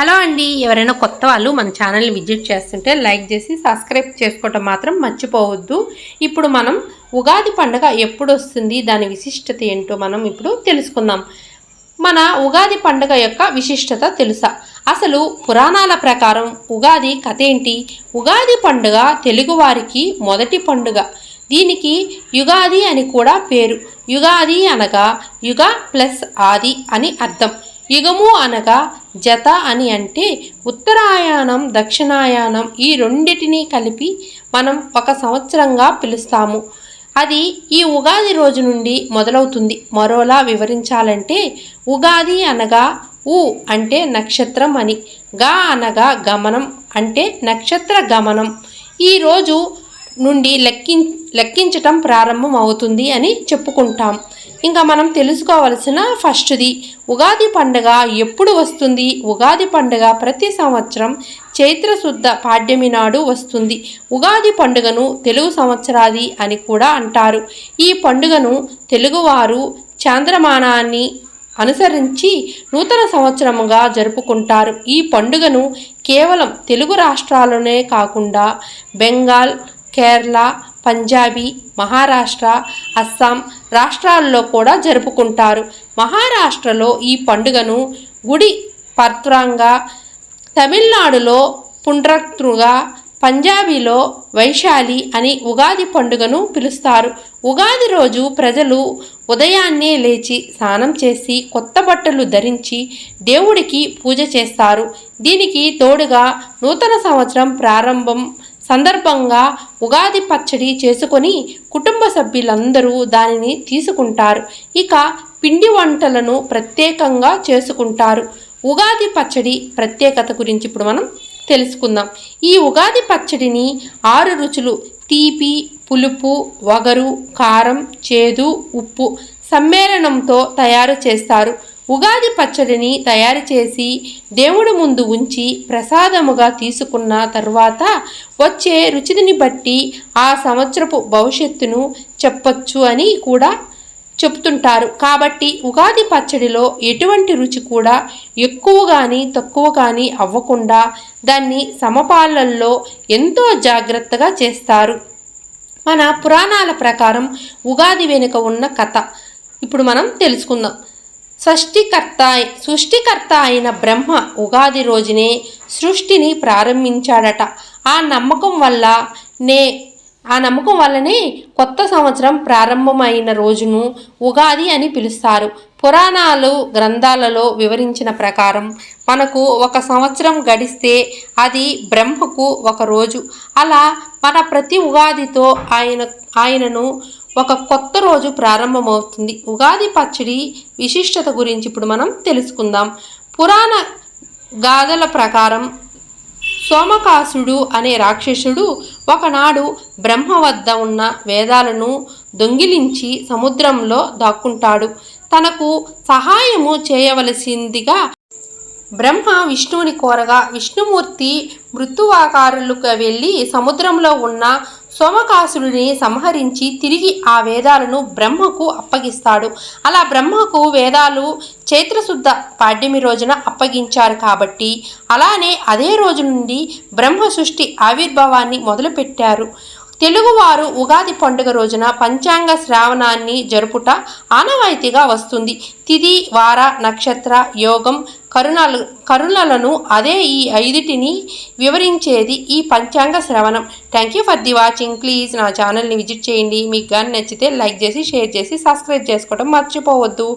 Hello అండి. ఎవరైనా కొత్త వాళ్ళు మన ఛానల్ని విజిట్ చేస్తుంటే లైక్ చేసి సబ్స్క్రైబ్ చేసుకోవటం మాత్రం మర్చిపోవద్దు. ఇప్పుడు మనం ఉగాది పండుగ ఎప్పుడు వస్తుంది దాని విశిష్టత ఏంటో మనం ఇప్పుడు తెలుసుకుందాం. మన ఉగాది పండుగ యొక్క విశిష్టత తెలుసా? అసలు పురాణాల ప్రకారం ఉగాది కథ ఏంటి? ఉగాది పండుగ తెలుగువారికి మొదటి పండుగ. దీనికి యుగాది అని కూడా పేరు. యుగాది అనగా యుగ ప్లస్ ఆది అని అర్థం. యుగము అనగా జత అని అంటే ఉత్తరాయాణం దక్షిణాయానం ఈ రెండిటిని కలిపి మనం ఒక సంవత్సరంగా పిలుస్తాము. అది ఈ ఉగాది రోజు నుండి మొదలవుతుంది. మరోలా వివరించాలంటే ఉగాది అనగా ఉ అంటే నక్షత్రం అని గా అనగా గమనం అంటే నక్షత్ర గమనం. ఈ రోజు నుండి లెక్కిం లెక్కించటం ప్రారంభం అవుతుంది అని చెప్పుకుంటాం. ఇంకా మనం తెలుసుకోవలసిన ఫస్ట్ది ఉగాది పండుగ ఎప్పుడు వస్తుంది? ఉగాది పండుగ ప్రతి సంవత్సరం చైత్ర శుద్ధ పాడ్యమి నాడు వస్తుంది. ఉగాది పండుగను తెలుగు సంవత్సరాది అని కూడా అంటారు. ఈ పండుగను తెలుగువారు చాంద్రమానాన్ని అనుసరించి నూతన సంవత్సరముగా జరుపుకుంటారు. ఈ పండుగను కేవలం తెలుగు రాష్ట్రాల్లోనే కాకుండా బెంగాల్ కేరళ పంజాబీ మహారాష్ట్ర అస్సాం రాష్ట్రాల్లో కూడా జరుపుకుంటారు. మహారాష్ట్రలో ఈ పండుగను గుడి పర్త్రాంగా తమిళనాడులో పుండ్రత్రుగా పంజాబీలో వైశాలి అని ఉగాది పండుగను పిలుస్తారు. ఉగాది రోజు ప్రజలు ఉదయాన్నే లేచి స్నానం చేసి కొత్త బట్టలు ధరించి దేవుడికి పూజ చేస్తారు. దీనికి తోడుగా నూతన సంవత్సరం ప్రారంభం సందర్భంగా ఉగాది పచ్చడి చేసుకొని కుటుంబ సభ్యులందరూ దానిని తీసుకుంటారు. ఇక పిండి వంటలను ప్రత్యేకంగా చేసుకుంటారు. ఉగాది పచ్చడి ప్రత్యేకత గురించి ఇప్పుడు మనం తెలుసుకుందాం. ఈ ఉగాది పచ్చడిని ఆరు రుచులు తీపి పులుపు వగరు కారం చేదు ఉప్పు సమ్మేళనంతో తయారు చేస్తారు. ఉగాది పచ్చడిని తయారు చేసి దేవుడి ముందు ఉంచి ప్రసాదముగా తీసుకున్న తర్వాత వచ్చే రుచిని బట్టి ఆ సంవత్సరపు భవిష్యత్తును చెప్పొచ్చు అని కూడా చెప్తుంటారు. కాబట్టి ఉగాది పచ్చడిలో ఎటువంటి రుచి కూడా ఎక్కువ కానీ తక్కువ కానీ అవ్వకుండా దాన్ని సమపాలల్లో ఎంతో జాగ్రత్తగా చేస్తారు. మన పురాణాల ప్రకారం ఉగాది వెనుక ఉన్న కథ. ఇప్పుడు మనం తెలుసుకుందాం. సృష్టికర్త సృష్టికర్త అయిన బ్రహ్మ ఉగాది రోజునే సృష్టిని ప్రారంభించాడట. ఆ నమ్మకం వల్ల నే ఆ నమ్మకం వల్లనే కొత్త సంవత్సరం ప్రారంభమైన రోజును ఉగాది అని పిలుస్తారు. పురాణాలు గ్రంథాలలో వివరించిన ప్రకారం మనకు ఒక సంవత్సరం గడిస్తే అది బ్రహ్మకు ఒక రోజు. అలా మన ప్రతి ఉగాదితో ఆయన ఆయనను ఒక కొత్త రోజు ప్రారంభమవుతుంది. ఉగాది పచ్చడి విశిష్టత గురించి ఇప్పుడు మనం తెలుసుకుందాం. పురాణ గాథల ప్రకారం సోమకాసుడు అనే రాక్షసుడు ఒకనాడు బ్రహ్మ వద్ద ఉన్న వేదాలను దొంగిలించి సముద్రంలో దాక్కుంటాడు. తనకు సహాయము చేయవలసిందిగా బ్రహ్మ విష్ణువుని కోరగా విష్ణుమూర్తి మృత్యువాకారులుగా వెళ్ళి సముద్రంలో ఉన్న సోమకాసుడిని సంహరించి తిరిగి ఆ వేదాలను బ్రహ్మకు అప్పగిస్తాడు. అలా బ్రహ్మకు వేదాలు చైత్రశుద్ధ పాడ్యమి రోజున అప్పగించారు కాబట్టి అలానే అదే రోజు నుండి బ్రహ్మ సృష్టి ఆవిర్భావాన్ని మొదలుపెట్టారు. తెలుగువారు ఉగాది పండుగ రోజున పంచాంగ శ్రావణాన్ని జరుపుట ఆనవాయితీగా వస్తుంది. తిది వార నక్షత్ర యోగం కరుణలు కరుణలను అదే ఈ ఐదుటిని వివరించేది ఈ పంచాంగ శ్రవణం. Thank you for the watching please నా ఛానల్ని విజిట్ చేయండి. మీకు కానీ నచ్చితే లైక్ చేసి షేర్ చేసి సబ్స్క్రైబ్ చేసుకోవడం మర్చిపోవద్దు.